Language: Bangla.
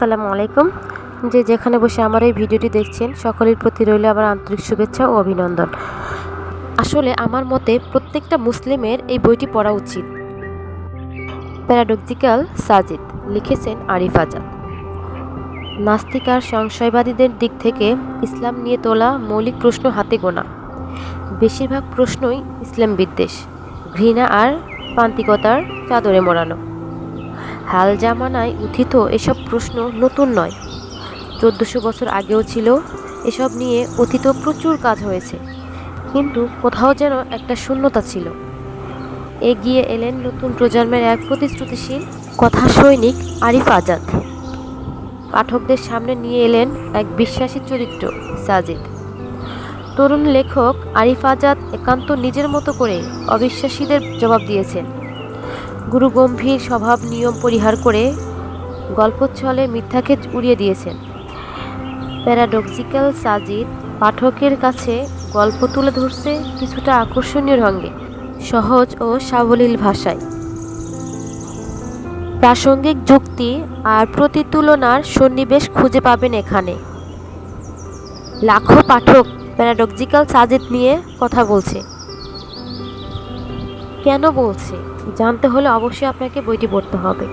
আসসালামু আলাইকুম। যে যেখানে বসে আমার এই ভিডিওটি দেখছেন, সকলের প্রতি রইল আমার আন্তরিক শুভেচ্ছা ও অভিনন্দন। আসলে আমার মতে প্রত্যেকটা মুসলিমের এই বইটি পড়া উচিত। প্যারাডক্সিক্যাল সাজিদ লিখেছেন আরিফ আজাদ। নাস্তিক আর সংশয়বাদীদের দিক থেকে ইসলাম নিয়ে তোলা মৌলিক প্রশ্ন হাতে গোনা। বেশিরভাগ প্রশ্নই ইসলাম বিদ্বেষ, ঘৃণা আর প্রান্তিকতার চাদরে মোড়ানো। হাল জামানায় উত্থিত এসব প্রশ্ন নতুন নয়। চোদ্দোশো বছর আগেও ছিল, এসব নিয়ে অতীত প্রচুর কাজ হয়েছে। কিন্তু কোথাও যেন একটা শূন্যতা ছিল। এগিয়ে এলেন নতুন প্রজন্মের এক প্রতিশ্রুতিশীল কথা সৈনিক আরিফ আজাদ। পাঠকদের সামনে নিয়ে এলেন এক বিশ্বাসী চরিত্র, সাজিদ। তরুণ লেখক আরিফ আজাদ একান্ত নিজের মতো করে অবিশ্বাসীদের জবাব দিয়েছেন। গুরু গম্ভীর স্বভাব নিয়ম পরিহার করে গল্পচ্ছলে মিথ্যাকে উড়িয়ে দিয়েছেন। প্যারাডক্সিক্যাল সাজিদ পাঠকের কাছে গল্প তুলে ধরছে কিছুটা আকর্ষণীয় ঢঙ্গে সহজ ও সাবলীল ভাষায়। প্রাসঙ্গিক যুক্তি আর প্রতিতুলনার সন্নিবেশ খুঁজে পাবেন এখানে। লাখো পাঠক প্যারাডক্সিক্যাল সাজিদ নিয়ে কথা বলছে। কেন বলছে? জানতে হলে অবশ্যই আপনাকে বইটি পড়তে হবে।